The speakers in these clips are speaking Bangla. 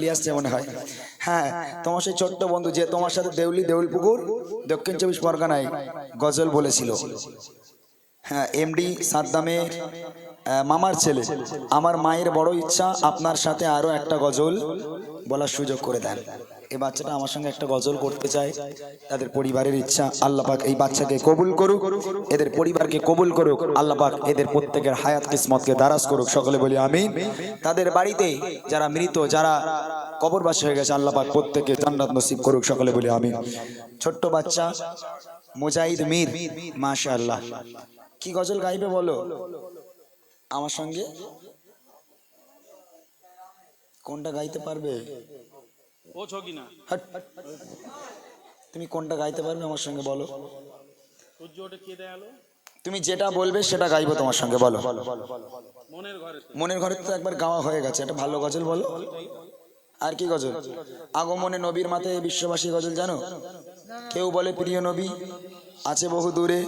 নিয়ে আসছে মনে হয়। হ্যাঁ তোমার সেই ছোট্ট বন্ধু যে তোমার সাথে দেউলি দেউল পুকুর দক্ষিণ চব্বিশ পরগনায় গজল বলেছিল। হ্যাঁ এমডি সাদ্দামের মামার ছেলে। আমার মায়ের বড় ইচ্ছা, আপনার সাথে আরও একটা গজল বলার সুযোগ করে দেন। এই বাচ্চাটা আমার সঙ্গে একটা গজল করতে চায়। তাদের পরিবারের ইচ্ছা, আল্লাহ পাক এই বাচ্চাকে কবুল করুক। এদের পরিবারকে কবুল করুক, আল্লাহ পাক এদের প্রত্যেকের হায়াত, কিসমতকে দারাজ করুক। সকলে বলি আমি তাদের বাড়িতে যারা মৃত, যারা কবরবাসী হয়ে গেছে, আল্লাহ পাক প্রত্যেকে জান্নাত নসিব করুক। সকলে বলি আমি ছোট্ট বাচ্চা, মুজাহিদ মীর, মাশাআল্লাহ। কি গজল গাইবে বলো? আমার সঙ্গে? কোনটা গাইতে পারবে? ও ছকি হাট। তুমি কোনটা গাইতে পারবে আমার সঙ্গে বলো। সূর্য ওটা কে দেয়ালো তুমি যেটা বলবে সেটা গাইবো তোমার সঙ্গে বলো। মনের ঘরে তো। একবার গাওয়া হয়ে গেছে একটা ভালো গজল বলো। আর কি গজল? আগমনে নবীর মাথায় বিশ্ববাসী গজল জানো? কেউ বলে প্রিয় নবী আছে বহু দূরে।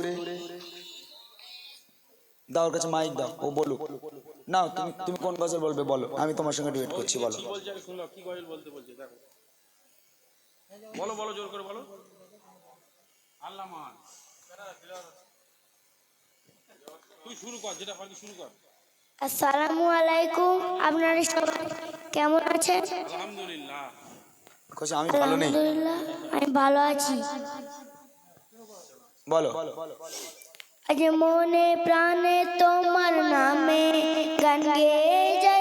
দাও কাছে মাইক দাও ও বলুক। না তুমি তুমি কোন গজল বলবে বলো আমি তোমার সঙ্গে ডুয়েট করছি বলো। কি গজল বলতে বলছে দেখো। বলো বলো জোর করে বলো। আল্লাহ মান তুই শুরু কর যেটা পারবি শুরু কর। আসসালামু আলাইকুম আপনারা সবাই কেমন আছেন? আলহামদুলিল্লাহ। কইছে আমি ভালো নেই। আলহামদুলিল্লাহ আমি ভালো আছি। বলো। আজ মনে প্রাণে তোমার নামে গান গেয়ে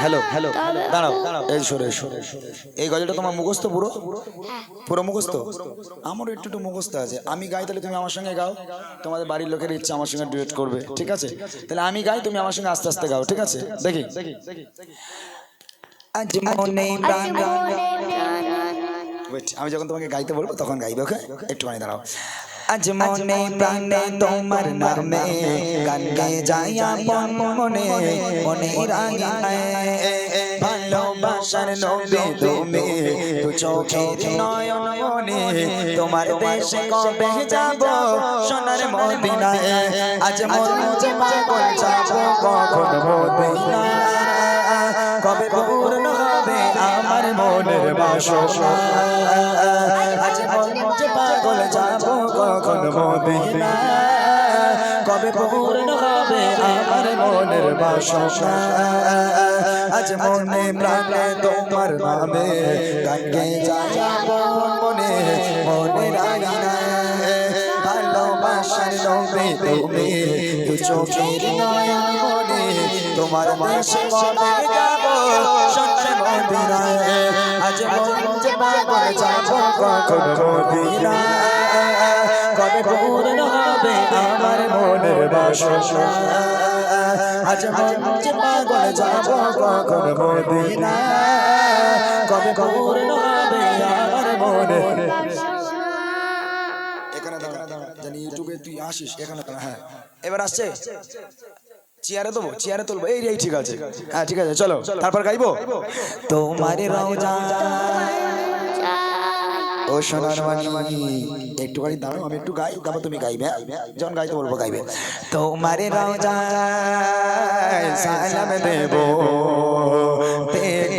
হ্যালো হ্যালো দাঁড়াও এই সরে সরে এই গজলটা তোমার মুখস্থ পুরো? পুরো মুখস্থ? আমারও একটু একটু মুখস্থ আছে। আমি গাই তাহলে তুমি আমার সঙ্গে গাও। তোমাদের বাড়ির লোকের ইচ্ছা আমার সঙ্গে ডুয়েট করবে ঠিক আছে? তাহলে আমি গাই তুমি আমার সঙ্গে আস্তে আস্তে গাও ঠিক আছে? দেখি। আজ মনে আমি যখন তোমাকে গাইতে বলব তখন গাইবে ওকে একটুখানি দাঁড়াও। আজ মনে প্রাণে তোমার নামে গান যাই আপন মনে মনে রাঙায় ভালোবাসার নবী তুমি। তু চোখে নয়ন মনে, তোমার দেশে কবে যাব সোনার মদিনায়? আজ মনে পাগল যাব কখন মদিনায়? কবে পূর্ণ হবে আমার মনের বাসনা? আজ মঞ্চে পাগল যাব কখন মদিনা? কবে পূর্ণ হবে আমার মনের বাসনা? আজ মনে প্রাণে তোমার নামে গানকে যাব মনে মনে রাগিনা ভালোবাসার নবে তুমি চোখের নয়ন মনে, তোমার দেশে মনে যাব? সত্যি মদিনায়। আজ মঞ্চে পাগল যাব কখন মদিনায়? কবে পূর্ণ হবে? আমার মনের বাসনা। আজ মঞ্চে পাগল যাব কখন মদিনায় কবে পূর্ণ হবে? আমার মনের জানি তুই আসিস, এখানে হ্যাঁ। এবার আসছে? চেয়ারে দেবো, চেয়ারে তুলবো, এই এই, ঠিক আছে। হ্যাঁ ঠিক আছে, চলো, তারপর গাইবো? তোমার রওজা ও সোনার মানি দাঁড়াও, আমি একটু গাই তারপর তুমি গাইবে হ্যাঁ? যখন গাইতে বলব, গাইবে তোমারে সালাম দেব, দেখব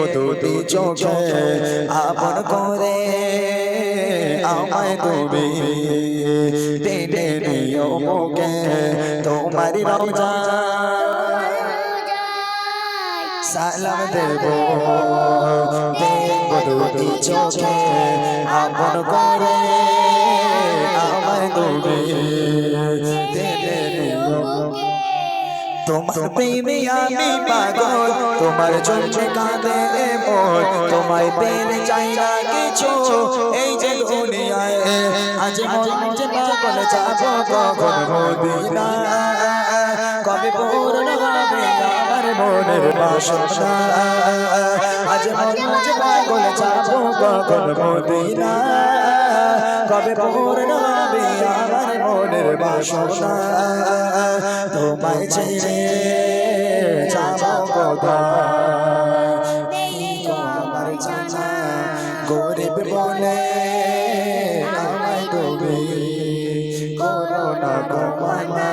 চোখে আপন করে আমায় তুমি টেনে নিও মুখে তোমারি সালাম দেব, দেখব দুটি চোখে করে তুমি তোমার প্রেমে আমি পাগল, তোমার জন্য কাঁদে মন, তোমায় পেলে চাই না কিছু। এই যে দুনিয়ায়, আজ মন পাগল, যাব কখন মদিনা কবে হবে আমার মনের বাসনা? আজ মন আজ পাগল যাব কখন মদিনা কবে পূর্ণ হবে আমার মনের বাসনা। তোমায় ছেড়ে যাব কোথায়? আমার জানা গরিব বলে আমায় তুমি করোনা কমানা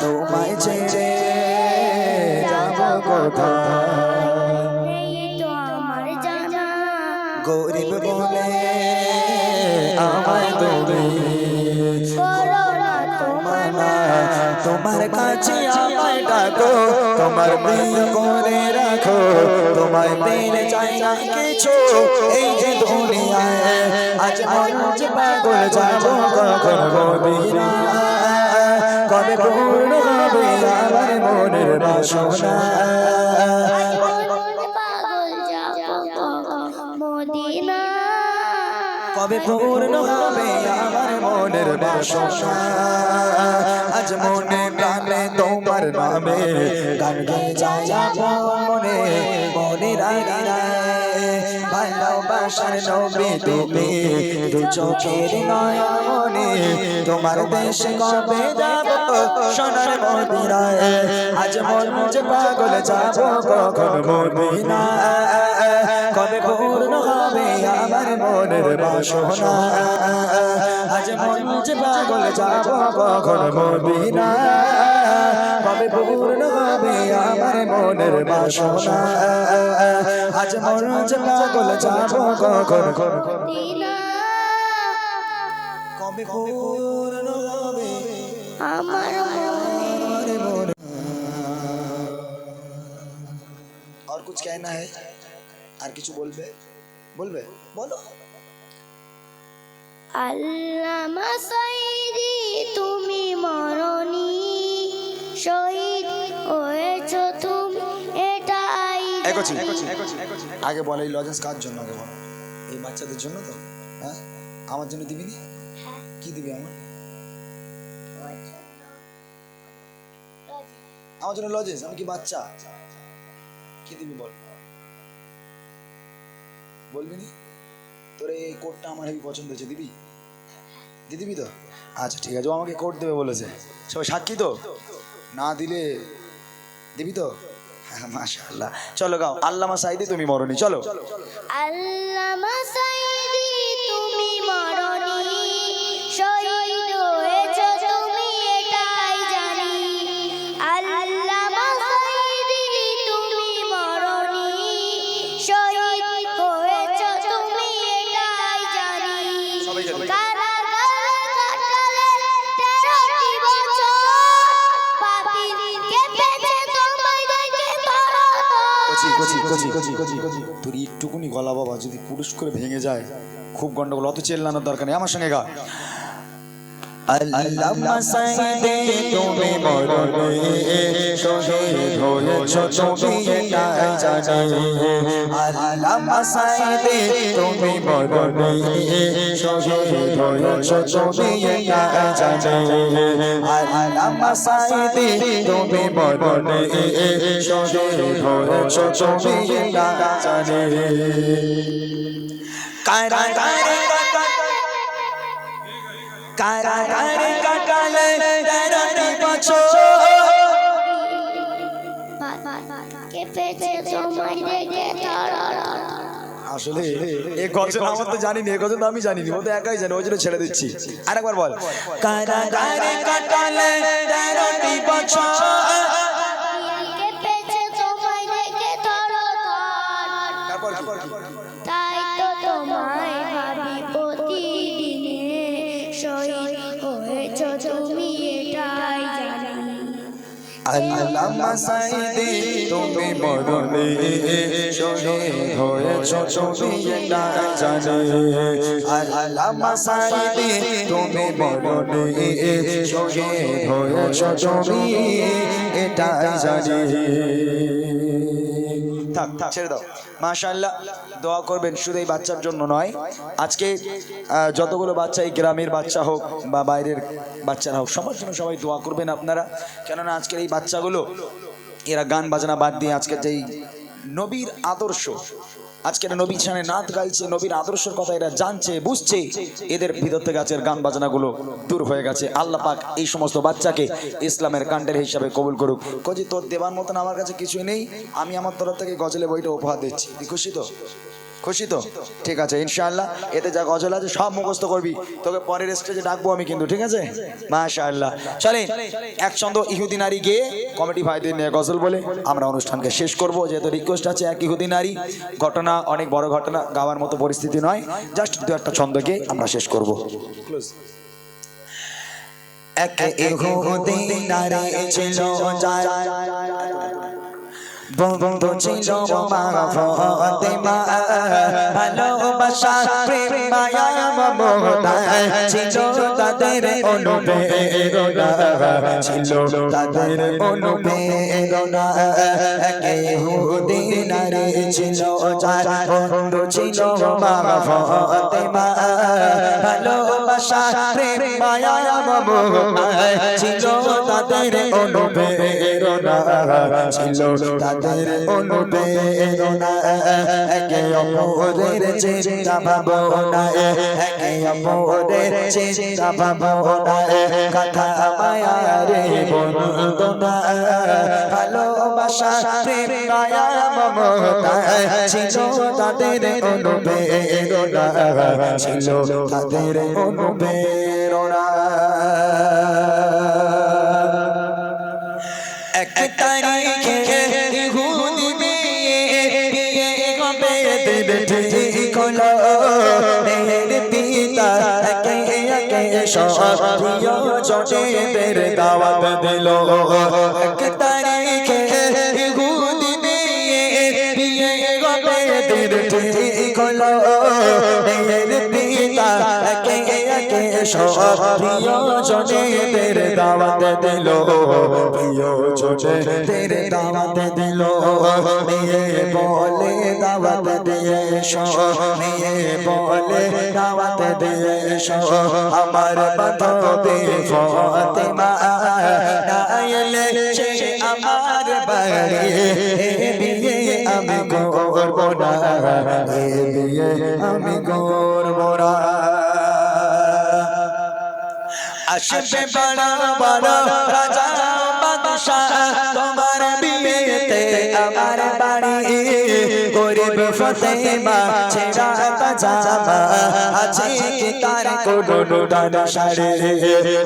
তোমায় ছেড়ে যাব কোথায়? গরিব বলে আমায় তুমি তোমার কাছে। আমায় ডাকো তোমার প্রিয় করে রাখো। তোমায় পেলে চাই না কিছু। এই যে দুনিয়ায় আজ মন পাগল যাব কখন মদিনা কবে পূর্ণ হবে আমার মনের বাসনা? কবে পূর্ণ হবে? আমার মনের বাসনা। আজ মনে প্রাণে তোমার নামে। গান গেয়ে যাব মনে মনে ভালোবাসার নবী তুমি চোখের নয়নে তোমার দেশ কবে যাব সোনার মদিনায়? আজ মন যে পাগল যাব কখন মদিনা কবে পূর্ণ হবে আমার মনের বাসনা আজ মন যে পাগল যাব কখন মদিনা কবে পূর্ণ হবে আমার মনের বাসনা আজ মন যে পাগল যাব কখন মদিনা কবে পূর্ণ হবে আমার মনে हमारे मोर और कुछ कहना है আর কিছু বলবে? বলবে? বলো। আল্লামা তুমি মরণি শহীদ হয়েছ তুমি এটাই। আগে বলে এই লজেন্স কার জন্য আগে বলো? এই বাচ্চাদের জন্য তো হ্যাঁ? আমার জন্য দিবি নি? কি দিবি আমার? আমার জন্য লজেন্স আমি কি বাচ্চা? কি দিবি বল? বলবি নি? তোর এই কোটটা আমার হেবি পছন্দ হয়েছে, দিবি? দিয়ে দিবি তো? আচ্ছা ঠিক আছে, ও আমাকে কোড দেবে বলেছে। সবাই সাক্ষী তো? না দিলে দিবি তো? মাশাআল্লাহ। চলো গাও, আল্লামা সাইদি তুমি মরনি, চলো। আল্লামা সাইদি তোর একটুকুনি গলা বাবা যদি পুরুষ করে ভেঙে যায়, খুব গন্ডগোল। অত চেল্লানোর দরকার নেই। আমার সঙ্গে গা। আল্লামা সাইদে তুমি মরণে শহীদ হয়েছ তুমি এটাই জানি। আল্লামা সাইদে তুমি মরণে শহীদ হয়েছ তুমি এটাই জানি। আল্লামা সাইদে তুমি মরণে শহীদ হয়েছ তুমি এটাই জানি। কারাগারে কারাগারে কাটালে তেরোটি বছর। আসলে এ গজল আমার তো জানি না এ গজল তো আমি জানি না ও তো একাই জানে ওই জন্য ছেড়ে দিচ্ছি। আরেকবার বল। কারাগারে কাটালে তেরোটি বছর? তাই তো তোমায় আল্লামা সাইদি, তুমি মরণে শহীদ হয়েছ, তুমি না জানে। আল্লামা সাইদি, তুমি মরণে শহীদ হয়েছ, তুমি এটা জানে। থাক থাক। ছেড়ে দাও। মাশাল্লাহ দোয়া করবেন, শুধু এই বাচ্চার জন্য নয়। আজকে যতগুলো বাচ্চা এই গ্রামের বাচ্চা হোক বা বাইরের বাচ্চারা হোক, সবার জন্য সবাই দোয়া করবেন আপনারা। কেননা আজকের এই বাচ্চাগুলো, এরা গান বাজনা বাদ দিয়ে আজকে যেই নবীর আদর্শ আজকের নবী সামনে নাচ গাইছে, নবীর আদর্শের কথা এরা জানছে, বুঝছে। এদের ভিতর থেকে আজকের গান বাজনাগুলো দূর হয়ে গেছে। আল্লাহ পাক এই সমস্ত বাচ্চাকে ইসলামের কাণ্ডের হিসাবে কবুল করুক। কজি, তোর দেবার মতন আমার কাছে কিছুই নেই। আমি আমার তরফ থেকে গজলে বইটা উপহার দিচ্ছি। খুশি তো? খুশি তো? ঠিক আছে ইনশাআল্লাহ। এতে যা গজল আছে সব মুখস্থ করবি। তোকে পরের স্টেজে ডাকবো আমি কিন্তু ঠিক আছে? মাশাআল্লাহ। চলে এক ছন্দ ইহুদি নারী গিয়ে কমিটি ভাইদের নিয়ে গজল বলে আমরা অনুষ্ঠানকে শেষ করব। যেহেতু রিকোয়েস্ট আছে এক ইহুদি নারী ঘটনা অনেক বড় ঘটনা গাওয়ার মতো পরিস্থিতি নয়। জাস্ট দু একটা ছন্দ গিয়ে আমরা শেষ করব। এক ইহুদি নারী ছিল যায় বন্ধু ছিল মা ফতেমা ভালোবাসা, প্রেম, মায়া, মমতা, ছিল তাদের অনুপ্রেরণা ছিল তাদের অনুপ্রেরণা একে হুদি নারী ছিল যার বন্ধু ছিল মা ফতেমা ভালোবাসা প্রেম মায়া মমতা ছিল তাদের অনুপ্রেরণা ছিল তাদের অনুপ্রেরণা একে অপরের চিন্তা ভাবনা একে অপরের চিন্তা ভাবনা কথা মায়া রে বন্দনা ভালোবাসা প্রেম মায়া মমতা ছিল তাদের অনুপ্রেরণা ছিল তাদের অনুপ্রেরণা সব প্রিয় জনেদের দাওয়াত দিল। এক তারিখে ইহুদি হলো। সব প্রিয় জনেদের দাওয়াত দিল। প্রিয় জনেদের দাওয়াত দিল। মেয়ে বলে দাওয়াত দিয়ে এসো মেয়ে বলে দাওয়াত দিয়ে আমার বান্ধবী ফতেমা সে আমার বাড়ি। আমি করব না। আমি করব না। আসবে বড় বড় রাজা বাদশা তোমার বিয়েতে আমার বাড়ি গরিব ফতেমা ছেড়া পাজামা আছে কি তার কোনো নুডান শাড়ি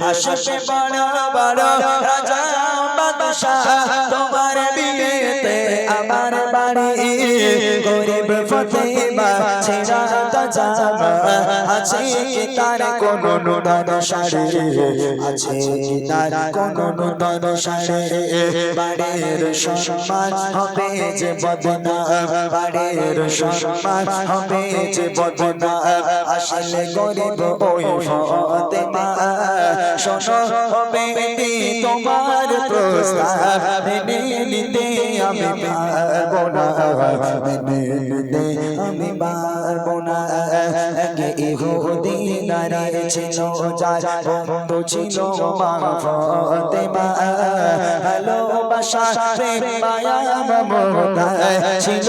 আসবে বড় বড় রাজা বাদশাহ তোমার বিয়েতে আমার বাড়ি। গরিব ফতেমা ছেড়া পাজামা আছে কি তার কোনো নুডান শাড়ি আছে কি তার কোনো নুডান শাড়ি বাড়ির সম্মান হবে যে বদনা। বাড়ির সম্মান হবে যে বদনা আসলে গরিব ওই ফতেমা শোনো হবে তোমার প্রস্তাব মেনে নিতে আমি পারব না মেনে নিতে আমি পারব না আগে ইহুদি নারী ছিল যার বন্ধু ছিল মা ফতেমা ভালোবাসা প্রেম মায়া মমতা ছিল